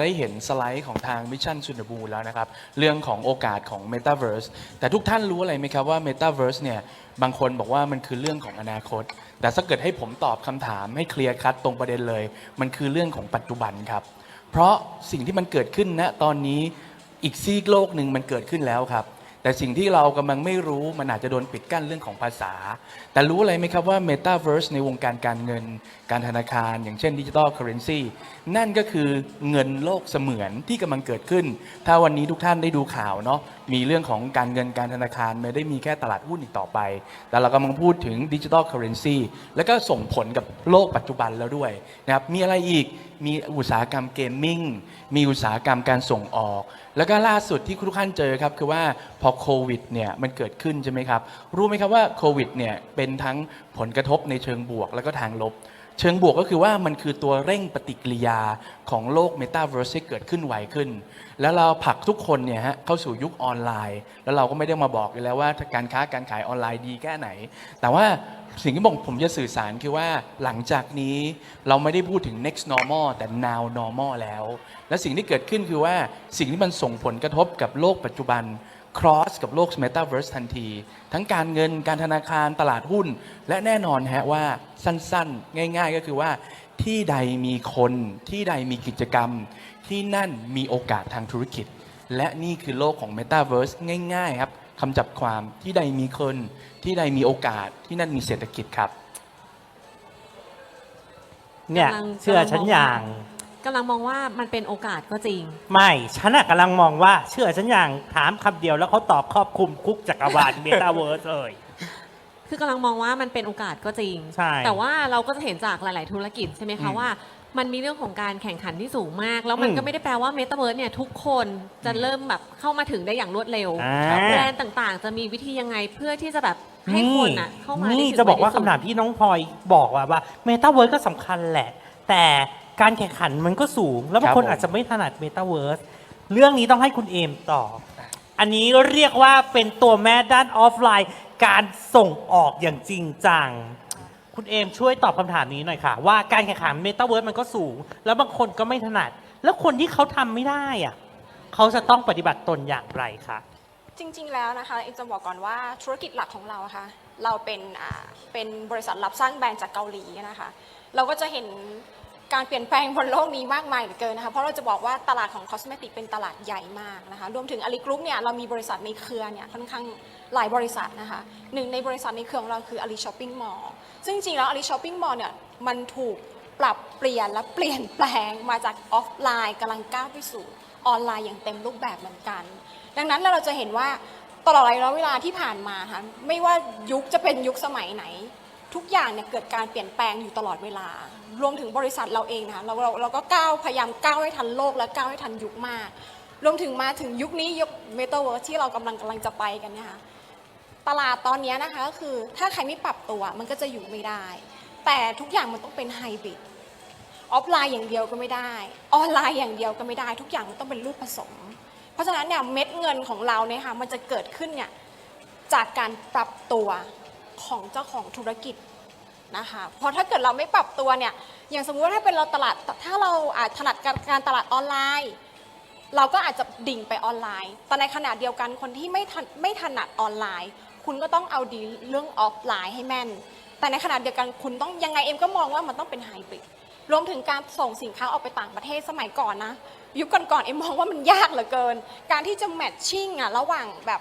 ได้เห็นสไลด์ของทาง Mission to the Moon แล้วนะครับ เรื่องของโอกาสของ Metaverse แต่ทุกท่านรู้อะไรไหมครับว่า Metaverse เนี่ย บางคนบอกว่ามันคือเรื่องของอนาคต แต่ถ้าเกิดให้ผมตอบคำถามให้เคลียร์คัดตรงประเด็นเลย มันคือเรื่องของปัจจุบันครับ เพราะสิ่งที่มันเกิดขึ้นณตอนนี้อีกซีกโลกหนึ่งมันเกิดขึ้นแล้วครับ แต่สิ่งที่เรากำลังไม่รู้มันอาจจะโดนปิดกั้นเรื่องของภาษา แต่รู้อะไรไหมครับว่า Metaverse ในวงการการเงิน การธนาคาร อย่างเช่นดิจิ t a ลเคอเรนซีนั่นก็คือเงินโลกเสมือนที่กำลังเกิดขึ้น ถ้าวันนี้ทุกท่านได้ดูข่าวเนาะมีเรื่องของการเงินการธนาคารไม่ได้มีแค่ตลาดหุ้นอีกต่อไป แต่เรากำลังพูดถึงดิจิ t a ลเคอเรนซีแล้วก็ส่งผลกับโลกปัจจุบันแล้วด้วยนะครับมีอะไรอีกมีอุตสาหกรรมเกมมิ่งมีอุตสาหกรรมการส่งออก แล้วก็ล่าสุดที่ทุกท่านเจอครับคือว่าพอโควิดเนี่ยมันเกิดขึ้นใช่ไหมครับรู้ไหมครับว่าโควิดเนี่ยเป็นทั้งผลกระทบในเชิงบวกแล้วก็ทางลบ เชิงบวกก็คือว่ามันคือตัวเร่งปฏิกิริยาของโลกเมตาเวิร์สที่เกิดขึ้นไวขึ้น แล้วเราผลักทุกคนเนี่ยฮะเข้าสู่ยุคออนไลน์ แล้วเราก็ไม่ได้มาบอกกันแล้วว่าการค้าการขายออนไลน์ดีแค่ไหน แต่ว่าสิ่งที่ผมผมจะสื่อสารคือว่าหลังจากนี้เราไม่ได้พูดถึง next normal แต่ now normal แล้ว และสิ่งที่เกิดขึ้นคือว่าสิ่งที่มันส่งผลกระทบกับโลกปัจจุบัน cross กับโลก Metaverse ทันที ทั้งการเงินการธนาคารตลาดหุ้น และแน่นอนฮะว่าสั้นๆ ง่ายๆ ก็คือว่า ที่ใดมีคนที่ใดมีกิจกรรม ที่นั่นมีโอกาสทางธุรกิจ และนี่คือโลกของ Metaverse ง่ายๆ ครับคำจับความที่ใดมีคน ที่ใดมีโอกาสที่นั่นมีเศรษฐกิจครับ เนี่ย เชื่อฉันอย่าง กำลังมองว่ามันเป็นโอกาสก็จริง ไม่ฉันน่ะกำลังมองว่าเชื่อฉันอย่างถามคำเดียวแล้วเขาตอบครอบคลุมคุกจักรวาลเมตาเวิร์สเลย คือกำลังมองว่ามันเป็นโอกาสก็จริง ใช่แต่ว่าเราก็จะเห็นจากหลาย ๆ ธุรกิจใช่ไหมอืคะมว่ามันมีเรื่องของการแข่งขันที่สูงมาก แล้วมันอืม ก็ไม่ได้แปลว่าเมตาเวิร์สเนี่ยทุกคนจะเริ่มแบบเข้ามาถึงได้อย่างรวดเร็ว อ่าแบรนด์ต่างๆ จะมีวิธียังไงเพื่อที่จะแบบให้คนอะเข้ามาได้นี่ถึงจะบอกว่าไวที่สุด คำถามที่น้องพลอยบอกว่าว่าเมตาเวิร์สก็สำคัญแหละ แต่ การแข่งขันมันก็สูง แล้วบางคนครับผม อาจจะไม่ถนัดเมตาเวิร์สเรื่องนี้ต้องให้คุณเอมตอบอันนี้เรียกว่าเป็นตัวแม่ด้านออฟไลน์ การส่งออกอย่างจริงจัง คุณเอมช่วยตอบคำถามนี้หน่อยค่ะ ว่าการแข่งขันเมตาเวิร์สมันก็สูง แล้วบางคนก็ไม่ถนัด แล้วคนที่เขาทำไม่ได้อะเขาจะต้องปฏิบัติตนอย่างไรคะ จริงๆ แล้วนะคะเอ็มจะบอกก่อนว่าธุรกิจหลักของเราอะค่ะเราเป็นอ่าเป็นบริษัทรับสร้างแบรนด์จากเกาหลีนะคะ เราก็จะเห็น การเปลี่ยนแปลงบนโลกนี้มากมายเหลือเกินนะคะเพราะเราจะบอกว่าตลาดของคอสเมติกเป็นตลาดใหญ่มากนะคะรวมถึงอลิกรุ๊ปเนี่ยเรามีบริษัทในเครือเนี่ยค่อนข้างหลายบริษัทนะคะหนึ่งในบริษัทในเครือของเราคืออลิช้อปปิ้งมอลล์ซึ่งจริงๆแล้วอลิช้อปปิ้งมอลล์เนี่ยมันถูกปรับเปลี่ยนและเปลี่ยนแปลงมาจากออฟไลน์กำลังก้าวไปสู่ออนไลน์อย่างเต็มรูปแบบเหมือนกัน ดังนั้นเราจะเห็นว่าตลอดระยะเวลาที่ผ่านมาค่ะไม่ว่ายุคจะเป็นยุคสมัยไหน ทุกอย่างเนี่ยเกิดการเปลี่ยนแปลงอยู่ตลอดเวลา รวมถึงบริษัทเราเองนะคะเราเราเราก็ก้าวพยายามก้าวให้ทันโลกและก้าวให้ทันยุคมาก รวมถึงมาถึงยุคนี้ยุคเมตาเวิร์สที่เรากำลังกำลังจะไปกันเนี่ยค่ะตลาดตอนนี้นะคะก็คือถ้าใครไม่ปรับตัวมันก็จะอยู่ไม่ได้ แต่ทุกอย่างมันต้องเป็นไฮบริดออฟไลน์อย่างเดียวก็ไม่ได้ ออนไลน์อย่างเดียวก็ไม่ได้ ทุกอย่างมันต้องเป็นรูปผสม เพราะฉะนั้นเนี่ยเม็ดเงินของเราเนี่ยค่ะมันจะเกิดขึ้นเนี่ยจากการปรับตัวของเจ้าของธุรกิจ นะคะเพราะถ้าเกิดเราไม่ปรับตัวเนี่ยอย่างสมมุติว่าถ้าเป็นเราตลาดถ้าเราอาจถนัดการตลาดออนไลน์ เราก็อาจจะดิ่งไปออนไลน์แต่ในขณะเดียวกันคนที่ไม่ทันไม่ถนัดออนไลน์ คุณก็ต้องเอาดีเรื่องออฟไลน์ให้แม่น แต่ในขณะเดียวกันคุณต้องยังไงเอ็มก็มองว่ามันต้องเป็นไฮบริดรวมถึงการส่งสินค้าออกไปต่างประเทศสมัยก่อนนะยุคก่อนๆเอ็มมองว่ามันยากเหลือเกิน การที่จะแมทชิ่งอะระหว่างแบบ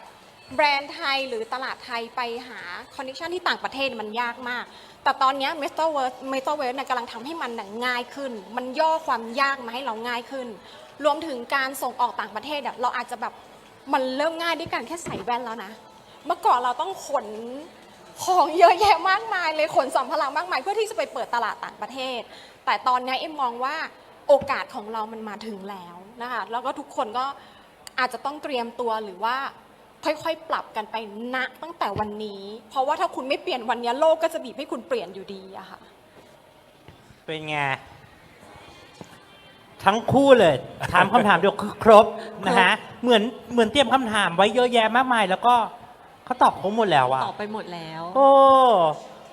แบรนด์ไทยหรือตลาดไทยไปหาคอนเนคชันที่ต่างประเทศมันยากมาก แต่ตอนนี้เมตาเวิร์สเมตาเวิร์สเนี่ยกำลังทำให้มันนะง่ายขึ้น มันย่อความยากมาให้เราง่ายขึ้น รวมถึงการส่งออกต่างประเทศเราอาจจะแบบมันเริ่มง่ายด้วยการแค่ใส่แว่นแล้วนะ เมื่อก่อนเราต้องขนของเยอะแยะมากมายเลยขนสัมภาระมากมายเพื่อที่จะไปเปิดตลาดต่างประเทศ แต่ตอนนี้เอ็มมองว่าโอกาสของเรามันมาถึงแล้วนะคะ แล้วก็ทุกคนก็อาจจะต้องเตรียมตัวหรือว่า ค่อยๆ ปรับกันไปณตั้งแต่วันนี้ เพราะว่าถ้าคุณไม่เปลี่ยนวันนี้โลกก็จะบีบให้คุณเปลี่ยนอยู่ดีอะค่ะ เป็นไง ทั้งคู่เลย ถามคำถามเดียวคือครบนะฮะ เหมือนเหมือนเตรียมคำถามไว้เยอะแยะมากมาย แล้วก็เขาตอบครบหมดแล้วอะตอบไปหมดแล้ว โอ้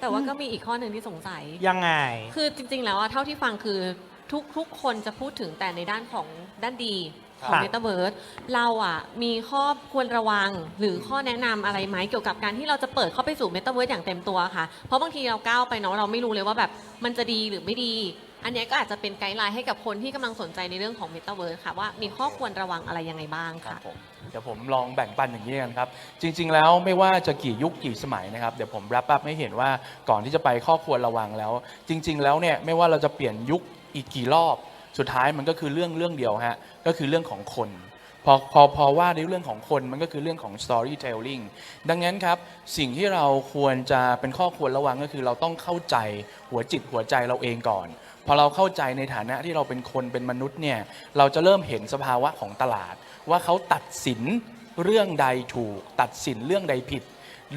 แต่ว่าก็มีอีกข้อหนึ่งที่สงสัย ยังไง คือจริง ๆ แล้วอะเท่าที่ฟังคือทุกทุกคนจะพูดถึงแต่ในด้านของด้านดี ขคองรับเมตาเวิร์สเราอะมีข้อควรระวังหรือข้อแนะนำอะไรไหมเกี่ยวกับการที่เราจะเปิดเข้าไปสู่เมตาเวิร์สอย่างเต็มตัวค่ะ เพราะบางทีเราก้าวไปเนาะเราไม่รู้เลยว่าแบบมันจะดีหรือไม่ดี อันเนี้ยก็อาจจะเป็นไกด์ไลน์ให้กับคนที่กำลังสนใจในเรื่องของเมตาเวิร์สค่ะว่ามีข้อควรระวังอะไรยังไงบ้างครับค่ะ ผมเดี๋ยวผมลองแบ่งปันอย่างนี้กันครับ จริง ๆ แล้วไม่ว่าจะกี่ยุคกี่สมัยนะครับ เดี๋ยวผมรับปั๊บให้เห็นว่าก่อนที่จะไปข้อควรระวังแล้ว จริง ๆ แล้วเนี่ยไม่ว่าเราจะเปลี่ยนยุคอีกกี่รอบ สุดท้ายมันก็คือเรื่องเรื่องเดียวฮะก็คือเรื่องของคนพอพอพอว่าในเรื่องของคนมันก็คือเรื่องของ storytelling ดังนั้นครับ สิ่งที่เราควรจะเป็นข้อควรระวังก็คือเราต้องเข้าใจหัวจิตหัวใจเราเองก่อน พอเราเข้าใจในฐานะที่เราเป็นคนเป็นมนุษย์เนี่ยเราจะเริ่มเห็นสภาวะของตลาด ว่าเขาตัดสินเรื่องใดถูก ตัดสินเรื่องใดผิด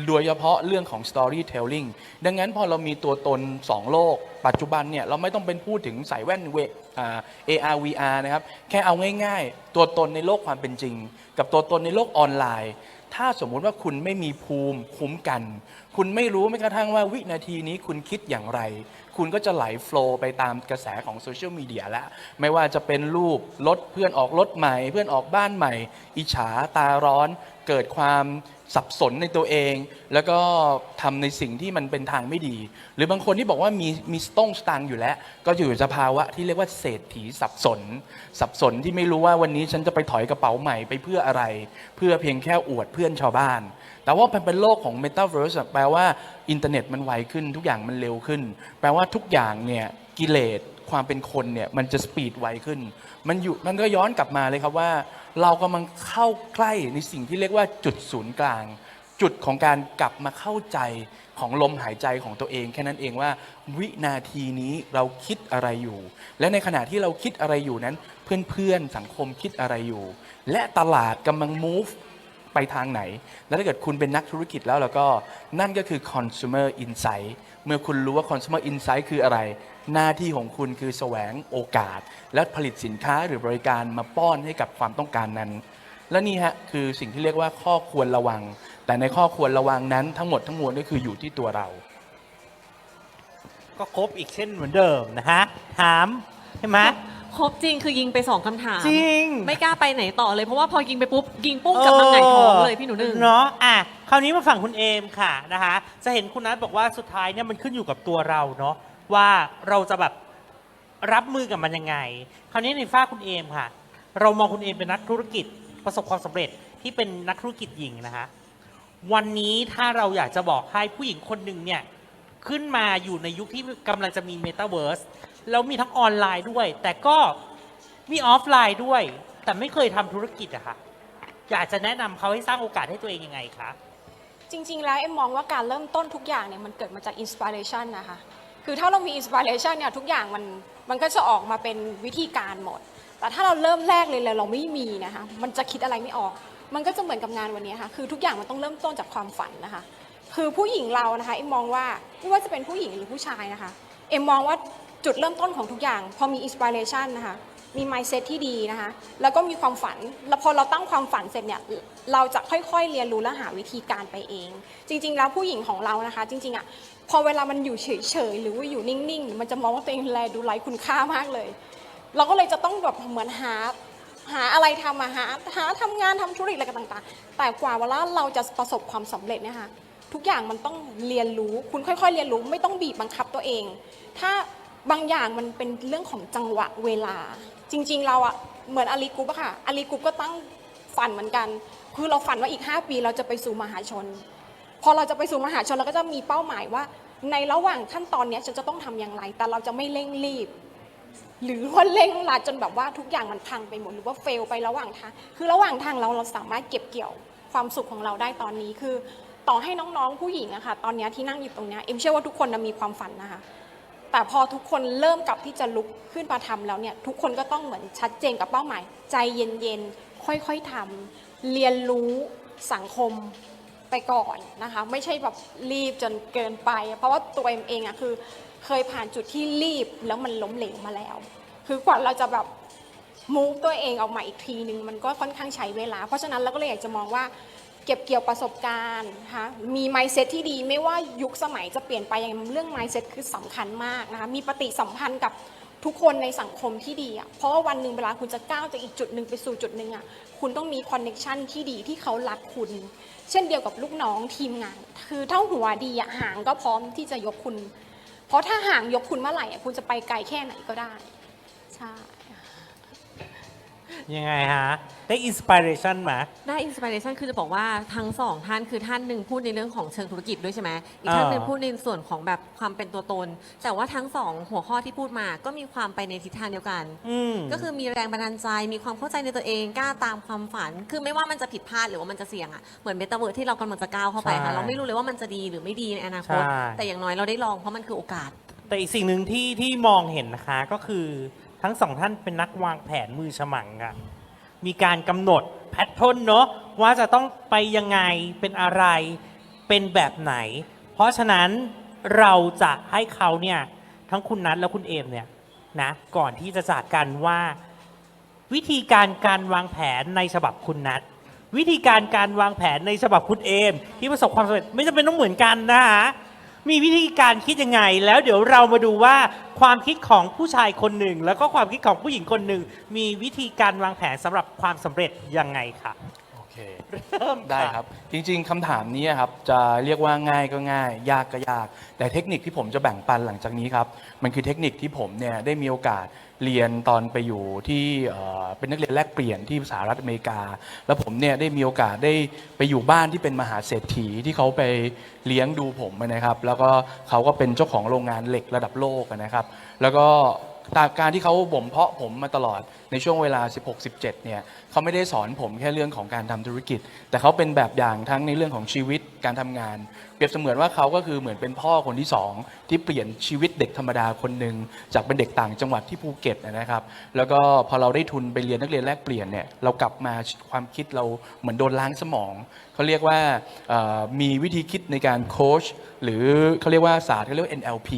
โดยเฉพาะเรื่องของ storytelling ดังนั้นพอเรามีตัวตน 2 โลก ปัจจุบันเนี่ยเราไม่ต้องเป็นพูดถึงใส่แว่นเวอ่า AR VR นะครับ แค่เอาง่ายๆ ตัวตนในโลกความเป็นจริง กับตัวตนในโลกออนไลน์ ถ้าสมมุติว่าคุณไม่มีภูมิคุ้มกัน คุณไม่รู้แม้กระทั่งว่าวินาทีนี้คุณคิดอย่างไร คุณก็จะไหลโฟล์ไปตามกระแสของโซเชียลมีเดียแล้วไม่ว่าจะเป็นรูปรถเพื่อนออกรถใหม่ เพื่อนออกบ้านใหม่ อิจฉาตาร้อนเกิดความ สับสนในตัวเอง แล้วก็ทำในสิ่งที่มันเป็นทางไม่ดี หรือบางคนที่บอกว่ามีมีสต้องสตางอยู่แล้ว ก็อยู่ในสภาวะที่เรียกว่าเศรษฐีสับสน สับสนที่ไม่รู้ว่าวันนี้ฉันจะไปถอยกระเป๋าใหม่ไปเพื่ออะไร เพื่อเพียงแค่อวดเพื่อนชาวบ้าน แต่ว่ามันเป็นโลกของ Metaverse อะแปลว่าอินเทอร์เน็ตมันไวขึ้น ทุกอย่างมันเร็วขึ้น แปลว่าทุกอย่างเนี่ยกิเลส ความเป็นคนเนี่ยมันจะสปีดไวขึ้น มันอยู่มันก็ย้อนกลับมาเลยครับว่า เรากำลังเข้าใกล้ในสิ่งที่เรียกว่าจุดศูนย์กลาง จุดของการกลับมาเข้าใจของลมหายใจของตัวเอง แค่นั้นเองว่า วินาทีนี้เราคิดอะไรอยู่ และในขณะที่เราคิดอะไรอยู่นั้น เพื่อนๆสังคมคิดอะไรอยู่ และตลาดกำลัง move ไปทางไหน แล้วถ้าเกิดคุณเป็นนักธุรกิจแล้วแล้วก็นั่นก็คือ consumer insight เมื่อคุณรู้ว่า consumer insight คืออะไร หน้าที่ของคุณคือแสวงโอกาส และผลิตสินค้าหรือบริการมาป้อนให้กับความต้องการนั้น และนี่ฮะคือสิ่งที่เรียกว่าข้อควรระวัง แต่ในข้อควรระวังนั้นทั้งหมดทั้งมวลก็คืออยู่ที่ตัวเรา ก็ครบอีกเช่นเหมือนเดิมนะฮะถามใช่ไหม ครบจริงคือยิงไปสองคำถาม จริง ไม่กล้าไปไหนต่อเลยเพราะว่าพอยิงไปปุ๊บ ยิงปุ๊บกลับมาไงายท้องเลยพี่หนูหนึ่ง เนาะอะคราวนี้มาฝั่งคุณเอมค่ะนะคะ จะเห็นคุณนัทบอกว่าสุดท้ายเนี่ยมันขึ้นอยู่กับตัวเราเนาะ ว่าเราจะแบบรับมือกับมันยังไง คราวนี้ในฝ้าคุณเอมค่ะ เรามองคุณเอมเป็นนักธุรกิจประสบความสำเร็จที่เป็นนักธุรกิจหญิงนะคะ วันนี้ถ้าเราอยากจะบอกให้ผู้หญิงคนหนึ่งเนี่ยขึ้นมาอยู่ในยุคที่กำลังจะมีเมตาเวิร์สแล้วมีทั้งออนไลน์ด้วย แต่ก็มีออฟไลน์ด้วย แต่ไม่เคยทำธุรกิจอะค่ะอยากจะแนะนำเขาให้สร้างโอกาสให้ตัวเองยังไงคะจริง ๆ แล้วเอ็มมองว่าการเริ่มต้นทุกอย่างเนี่ยมันเกิดมาจากอินสปิเรชันนะคะ คือถ้าเรามีอินสปิเรชันเนี่ยทุกอย่างมันมันก็จะออกมาเป็นวิธีการหมด แต่ถ้าเราเริ่มแรกเลยเลยเราไม่มีนะคะมันจะคิดอะไรไม่ออก มันก็จะเหมือนกับงานวันนี้ค่ะคือทุกอย่างมันต้องเริ่มต้นจากความฝันนะคะ คือผู้หญิงเรานะคะเอ็มมองว่าไม่ว่าจะเป็นผู้หญิงหรือผู้ชายนะคะเอ็มมองว่าจุดเริ่มต้นของทุกอย่าง พอมีอินสปิเรชันนะคะ มี mindset ที่ดีนะคะ แล้วก็มีความฝัน แล้วพอเราตั้งความฝันเสร็จเนี่ย เราจะค่อยๆ เรียนรู้และหาวิธีการไปเอง จริง ๆ แล้วผู้หญิงของเรานะคะ จริงๆอะพอเวลามันอยู่เฉยๆ หรือว่าอยู่นิ่งๆ มันจะมองว่าตัวเองแลดูไร้คุณค่ามากเลย เราก็เลยจะต้องแบบเหมือนหาหาอะไรทำอะหาหาทำงานทำธุรกิจอะไรต่างๆ แต่กว่าเวลาเราจะประสบความสำเร็จเนี่ยค่ะทุกอย่างมันต้องเรียนรู้ คุณค่อย ๆ เรียนรู้ ไม่ต้องบีบบังคับตัวเอง ถ้า บางอย่างมันเป็นเรื่องของจังหวะเวลา จริง ๆ เราอะเหมือนอาลีกรุ๊ปอะค่ะอาลีกรุ๊ปก็ตั้งฝันเหมือนกัน คือเราฝันว่าอีก 5 ปีเราจะไปสู่มหาชน พอเราจะไปสู่มหาชนเราก็จะมีเป้าหมายว่า ในระหว่างขั้นตอนเนี้ยฉันจะต้องทำอย่างไร แต่เราจะไม่เร่งรีบ หรือว่าเร่งรัดจนแบบว่าทุกอย่างมันพังไปหมดหรือว่าเฟลไประหว่างทางคือระหว่างทางเราเราสามารถเก็บเกี่ยวความสุขของเราได้ตอนนี้คือ ต่อให้น้องๆผู้หญิงอะค่ะตอนนี้ที่นั่งอยู่ตรงนี้เอ็มเชื่อว่าทุกคนน่ะมีความฝันนะคะ แต่พอทุกคนเริ่มกลับที่จะลุกขึ้นมาทำแล้วเนี่ยทุกคนก็ต้องเหมือนชัดเจนกับเป้าหมาย ใจเย็นๆค่อยๆทำเรียนรู้สังคมไปก่อนนะคะ ไม่ใช่แบบรีบจนเกินไป เพราะว่าตัวเอ็มเองอะคือ เคยผ่านจุดที่รีบแล้วมันล้มเหลวมาแล้ว คือกว่าเราจะแบบมูฟตัวเองออกมาอีกทีนึงมันก็ค่อนข้างใช้เวลา เพราะฉะนั้นเราก็เลยอยากจะมองว่า เก็บเกี่ยวประสบการณ์นะคะมี mindset ที่ดีไม่ว่ายุคสมัยจะเปลี่ยนไปยังไงเรื่อง mindset คือสำคัญมากนะคะมีปฏิสัมพันธ์กับทุกคนในสังคมที่ดีอะเพราะว่าวันหนึ่งเวลาคุณจะก้าวจากอีกจุดหนึ่งไปสู่จุดหนึ่งอะคุณต้องมีคอนเน็ชันที่ดีที่เขารักคุณ เช่นเดียวกับลูกน้องทีมงาน คือถ้าหัวดีอะหางก็พร้อมที่จะยกคุณ เพราะถ้าหางยกคุณเมื่อไหร่อะคุณจะไปไกลแค่ไหนก็ได้ใช่ ยังไงฮะ ได้อินสปิเรชันไหม ได้อินสปิเรชันคือจะบอกว่าทั้งสองท่านคือท่านหนึ่งพูดในเรื่องของเชิงธุรกิจด้วยใช่ไหมอีกท่านหนึ่งอ่าพูดในส่วนของแบบความเป็นตัวตน แต่ว่าทั้งสองหัวข้อที่พูดมาก็มีความไปในทิศทางเดียวกัน อืมก็คือมีแรงบันดาลใจมีความเข้าใจในตัวเองกล้าตามความฝัน คือไม่ว่ามันจะผิดพลาดหรือว่ามันจะเสี่ยงอะเหมือนเบต้าเวิร์ดที่เรากำลังจะก้าวเข้าไปใช่ค่ะเราไม่รู้เลยว่ามันจะดีหรือไม่ดีในอนาคต ใช่ แต่อย่างน้อยเราได้ลองเพราะมันคือโอกาส แต่อีกสิ่งหนึ่งที่ที่มองเห็นนะคะก็คือ ทั้งสองท่านเป็นนักวางแผนมือฉมังอะมีการกำหนดแพทเทิร์นเนาะว่าจะต้องไปยังไงเป็นอะไรเป็นแบบไหน เพราะฉะนั้นเราจะให้เขาเนี่ยทั้งคุณนัทและคุณเอมเนี่ยนะก่อนที่จะจากกันว่าวิธีการการวางแผนในฉบับคุณนัทวิธีการการวางแผนในฉบับคุณเอมที่ประสบความสำเร็จไม่จำเป็นต้องเหมือนกันนะคะ มีวิธีการคิดยังไง แล้วเดี๋ยวเรามาดูว่าความคิดของผู้ชายคนหนึ่ง แล้วก็ความคิดของผู้หญิงคนหนึ่ง มีวิธีการวางแผนสำหรับความสำเร็จยังไงค่ะ เคเริ่มะได้ครับ จริงๆคำถามนี้ครับจะเรียกว่าง่ายก็ง่าย ยากก็ยาก แต่เทคนิคที่ผมจะแบ่งปันหลังจากนี้ครับ มันคือเทคนิคที่ผมเนี่ยได้มีโอกาสเรียนตอนไปอยู่ที่เอ่อเป็นนักเรียนแลกเปลี่ยนที่สหรัฐอเมริกา แล้วผมเนี่ยได้มีโอกาสได้ไปอยู่บ้านที่เป็นมหาเศรษฐีที่เขาไปเลี้ยงดูผมนะครับ แล้วก็เขาก็เป็นเจ้าของโรงงานเหล็กระดับโลกนะครับ แล้วก็ ตามการที่เขาบ่มเพาะผมมาตลอดในช่วงเวลา 16-17 เนี่ยเขาไม่ได้สอนผมแค่เรื่องของการทำธุรกิจ แต่เขาเป็นแบบอย่างทั้งในเรื่องของชีวิตการทำงาน เปรียบเสมือนว่าเขาก็คือเหมือนเป็นพ่อคนที่สองที่เปลี่ยนชีวิตเด็กธรรมดาคนหนึ่งจากเป็นเด็กต่างจังหวัดที่ภูเก็ตนะครับ แล้วก็พอเราได้ทุนไปเรียนนักเรียนแลกเปลี่ยนเนี่ยเรากลับมาความคิดเราเหมือนโดนล้างสมอง เขาเรียกว่ามีวิธีคิดในการโค้ชหรือเขาเรียกว่าศาสตร์เขาเรียกว่า NLP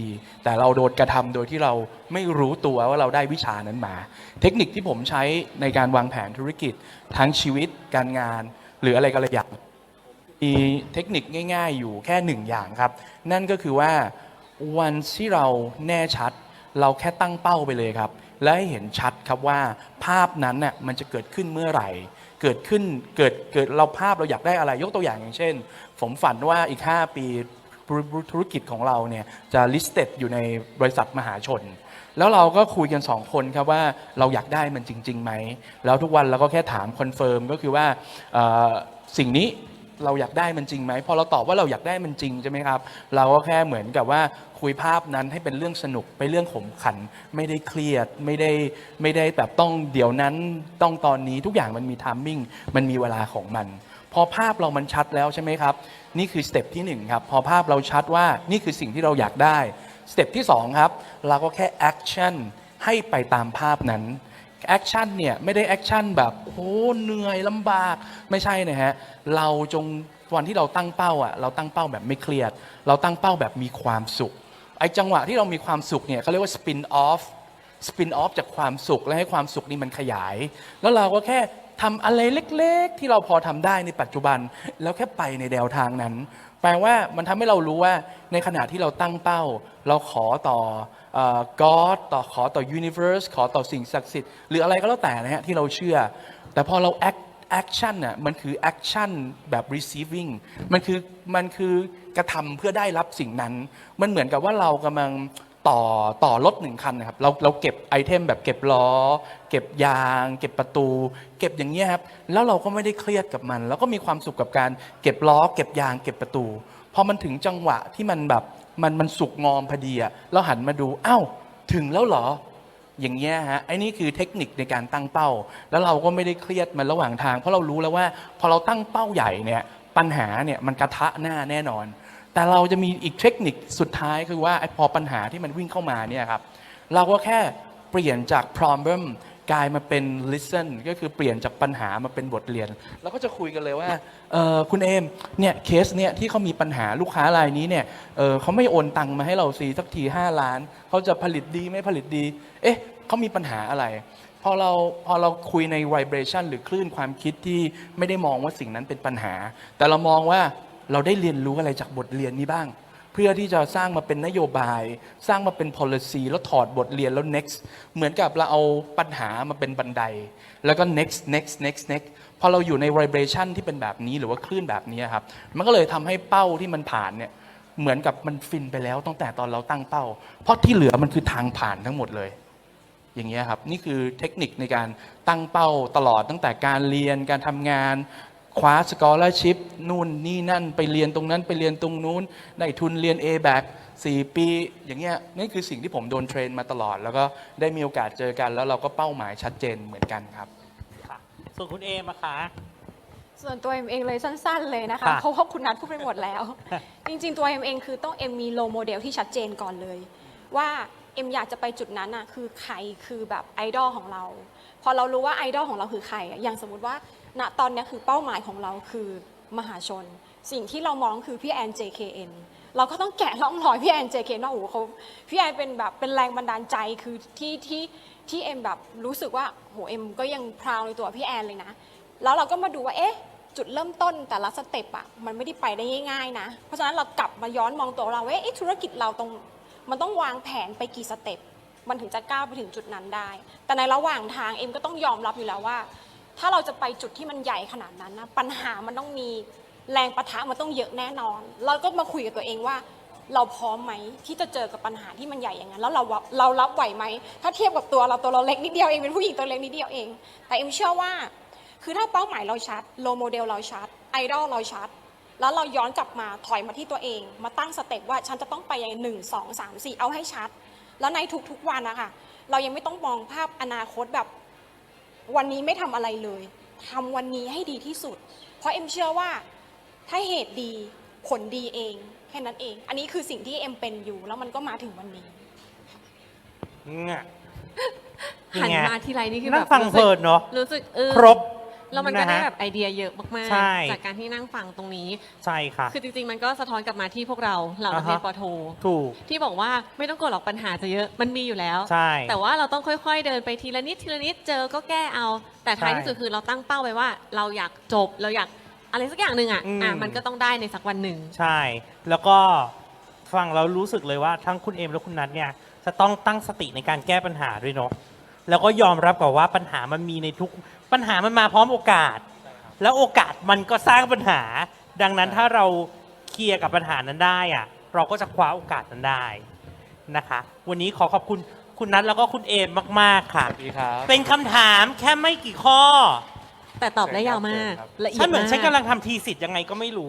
แต่เราโดนกระทำโดยที่เราไม่รู้ตัวว่าเราได้วิชานั้นมา เทคนิคที่ผมใช้ในการวางแผนธุรกิจ ทั้งชีวิตการงาน หรืออะไรก็แล้วอย่างมีเทคนิคง่าย ๆ อยู่แค่หนึ่งอย่างครับ นั่นก็คือว่าวันที่เราแน่ชัด เราแค่ตั้งเป้าไปเลยครับ และให้เห็นชัดครับว่าภาพนั้นน่ะมันจะเกิดขึ้นเมื่อไหร่ เกิดขึ้นเกิดเกิดเราภาพเราอยากได้อะไร ยกตัวอย่างอย่างเช่น ผมฝันว่าอีก 5 ปีธุรกิจของเราเนี่ยจะ listed อยู่ในบริษัทมหาชน แล้วเราก็คุยกันสองคนครับว่าเราอยากได้มันจริงๆไหม แล้วทุกวันเราก็แค่ถามคอนเฟิร์มก็คือว่าสิ่งนี้ เราอยากได้มันจริงไหมพอเราตอบว่าเราอยากได้มันจริงใช่ไหมครับเราก็แค่เหมือนกับว่าคุยภาพนั้นให้เป็นเรื่องสนุกไปเรื่องขมขัน ไม่ได้เครียดไม่ได้ไม่ได้แบบต้องเดี๋ยวนั้นต้องตอนนี้ทุกอย่างมันมีทามมิ่งมันมีเวลาของมัน พอภาพเรามันชัดแล้วใช่ไหมครับ นี่คือสเต็ปที่หนึ่งครับพอภาพเราชัดว่านี่คือสิ่งที่เราอยากได้สเต็ปที่2ครับเราก็แค่แอคชั่นให้ไปตามภาพนั้น แอคชั่นเนี่ยไม่ได้แอคชั่นแบบโอ้โหเหนื่อยลำบากไม่ใช่นะฮะเราจงวันที่เราตั้งเป้าอะเราตั้งเป้าแบบไม่เครียด เราตั้งเป้าแบบมีความสุขไอ้จังหวะที่เรามีความสุขเนี่ยเขาเรียกว่าสปินออฟสปินออฟจากความสุขและให้ความสุขนี่มันขยาย แล้วเราก็แค่ทำอะไรเล็กๆ ที่เราพอทำได้ในปัจจุบัน แล้วแค่ไปในแนวทางนั้น แปลว่ามันทำให้เรารู้ว่าในขณะที่เราตั้งเป้า เราขอต่อเอ่อ God ต่อขอต่อ universe ขอต่อสิ่งศักดิ์สิทธิ์หรืออะไรก็แล้วแต่นะฮะที่เราเชื่อ แต่พอเรา act action น่ะมันคือ action แบบ receiving มันคือมันคือกระทำเพื่อได้รับสิ่งนั้น มันเหมือนกับว่าเรากำลังต่อต่อรถหนึ่งคันนะครับเราเราเก็บไอเทมแบบเก็บล้อ เก็บยาง เก็บประตู เก็บอย่างเงี้ยครับแล้วเราก็ไม่ได้เครียดกับมัน แล้วก็มีความสุขกับการเก็บล้อ เก็บยาง เก็บประตูพอมันถึงจังหวะที่มันแบบ มันมันสุกงอมพอดีอะเราหันมาดูอ้าวถึงแล้วเหรอ อย่างเงี้ยฮะไอ้นี่คือเทคนิคในการตั้งเป้า แล้วเราก็ไม่ได้เครียดมันระหว่างทาง เพราะเรารู้แล้วว่า พอเราตั้งเป้าใหญ่เนี่ยปัญหาเนี่ยมันกระทะหน้าแน่นอน แต่เราจะมีอีกเทคนิคสุดท้ายคือว่าไอ้พอปัญหาที่มันวิ่งเข้ามาเนี่ยครับเราก็แค่เปลี่ยนจาก problem กลายมาเป็น listen ก็คือเปลี่ยนจากปัญหามาเป็นบทเรียนเราก็จะคุยกันเลยว่าคุณเอมเนี่ยเคสเนี่ยที่เขามีปัญหาลูกค้ารายนี้เนี่ยเเขาไม่โอนตังมาให้เราซีสักที 5 ล้าน เขาจะผลิตดีไม่ผลิตดี เอ๊ะเขามีปัญหาอะไร พอเราพอเราคุยใน vibration หรือคลื่นความคิดที่ไม่ได้มองว่าสิ่งนั้นเป็นปัญหา แต่เรามองว่าเราได้เรียนรู้อะไรจากบทเรียนนี้บ้าง พื่อที่จะสร้างมาเป็นนโยบาย สร้างมาเป็น policy แล้วถอดบทเรียนแล้ว next เหมือนกับเราเอาปัญหามาเป็นบันได แล้วก็ next next next next พอเราอยู่ใน vibration ที่เป็นแบบนี้หรือว่าคลื่นแบบนี้ครับ มันก็เลยทำให้เป้าที่มันผ่านเนี่ยเหมือนกับมันฟินไปแล้วตั้งแต่ตอนเราตั้งเป้า เพราะที่เหลือมันคือทางผ่านทั้งหมดเลย อย่างเงี้ยครับ นี่คือเทคนิคในการตั้งเป้าตลอดตั้งแต่การเรียนการทำงาน คว้าสกอ l ร์ชิพนู่นนี่นั่นไปเรียนตรงนั้นไปเรียนตรงนู้นได้ทุนเรียน a b a c 4ปี อย่างเงี้ยนี่คือสิ่งที่ผมโดนเทรนมาตลอด แล้วก็ได้มีโอกาสเจอกันแล้วเราก็เป้าหมายชัดเจนเหมือนกันครับค่ะส่วนคุณเอมอะคะ ส่วนตัวเอ็มเองเลยสั้น ๆ เลยนะคะ ค่ะ เพราะว่าคุณนัทพูดไปหมดแล้ว จริง ๆ ตัวเอ็มเองคือต้องเอ็มมีโลโมเดลที่ชัดเจนก่อนเลย ว่าเอ็มอยากจะไปจุดนั้นน่ะคือใครคือแบบไอดอลของเรา พอเรารู้ว่าไอดอลของเราคือใครอะอย่างสมมติว่า ณตอนนี้คือเป้าหมายของเราคือมหาชน สิ่งที่เรามองคือพี่แอน JKN เราก็ต้องแกะร่องรอยพี่แอน JKN ว่าโอ้โหเขาพี่แอนเป็นแบบเป็นแรงบันดาลใจคือที่ที่ที่เอ็มแบบรู้สึกว่าโหเอ็มก็ยังพราวในตัวพี่แอนเลยนะ แล้วเราก็มาดูว่าเอ๊ะจุดเริ่มต้นแต่ละสเต็ปอะมันไม่ได้ไปได้ง่ายๆนะ เพราะฉะนั้นเรากลับมาย้อนมองตัวเราว่าเอ๊ะธุรกิจเราตรงมันต้องวางแผนไปกี่สเต็ปมันถึงจะก้าวไปถึงจุดนั้นได้ แต่ในระหว่างทางเอ็มก็ต้องยอมรับอยู่แล้วว่า ถ้าเราจะไปจุดที่มันใหญ่ขนาดนั้นนะปัญหามันต้องมีแรงประทะมันต้องเยอะแน่นอน เราก็มาคุยกับตัวเองว่า เราพร้อมไหมที่จะเจอกับปัญหาที่มันใหญ่อย่างนั้นแล้วเราเรารับไหวไหมถ้าเทียบกับตัวเราตัวเราเล็กนิดเดียวเองเป็นผู้หญิงตัวเล็กนิดเดียวเอง แต่เอ็มเชื่อว่า คือถ้าเป้าหมายเราชัดโลโมเดลเราชัดไอดอลเราชัดแล้วเราย้อนกลับมาถอยมาที่ตัวเอง มาตั้งสเต็ปว่าฉันจะต้องไปยังไงหนึ่งสองสามสี่เอาให้ชัด แล้วในทุกๆวันนะคะเรายังไม่ต้องมองภาพอนาคตแบบ วันนี้ไม่ทำอะไรเลยทำวันนี้ให้ดีที่สุด เพราะเอ็มเชื่อว่าถ้าเหตุดีผลดีเองแค่นั้นเอง อันนี้คือสิ่งที่เอ็มเป็นอยู่แล้วมันก็มาถึงวันนี้เนี่ยหันไงมาทีไรนี่คือนั่แบงบฟังเพลินเนาะรู้สึกเออ ครบ แล้วมันก็ได้นะฮะ แบบไอเดียเยอะมากใช่ ๆ จากการที่นั่งฟังตรงนี้ ใช่ค่ะ คือจริงๆ มันก็สะท้อนกลับมาที่พวกเราเหล่านักเรียนอ่าฮะ ปอโท ถูก ที่บอกว่าไม่ต้องกลัวหรอกปัญหาจะเยอะมันมีอยู่แล้ว ใช่ แต่ว่าเราต้องค่อยๆ เดินไปทีละนิดทีละนิดเจอก็แก้เอา แต่ท้ายใช่ที่สุดคือเราตั้งเป้าไว้ว่า เราอยากจบเราอยากอะไรสักอย่างหนึ่งอะอืม อะมันก็ต้องได้ในสักวันหนึ่ง ใช่ แล้วก็ฟังเรารู้สึกเลยว่าทั้งคุณเอมและคุณนัทเนี่ยจะต้องตั้งสติในการแก้ปัญหาด้วยเนาะ แล้วก็ยอมรับกับว่าปัญหามันมีในทุกปัญหามันมาพร้อมโอกาส แล้วโอกาสมันก็สร้างปัญหา ดังนั้นถ้าเราเคลียร์กับปัญหานั้นได้อะเราก็จะคว้าโอกาสนั้นได้นะคะ วันนี้ขอขอบคุณคุณนัทแล้วก็คุณเอมมาก ๆ ค่ะ สวัสดีครับ เป็นคำถามแค่ไม่กี่ข้อแต่ตอบได้ยาวมากเชิญครับละเอียฉัดนเหมือนมาก ฉันกำลังทำทีสิทธิ์ยังไงก็ไม่รู้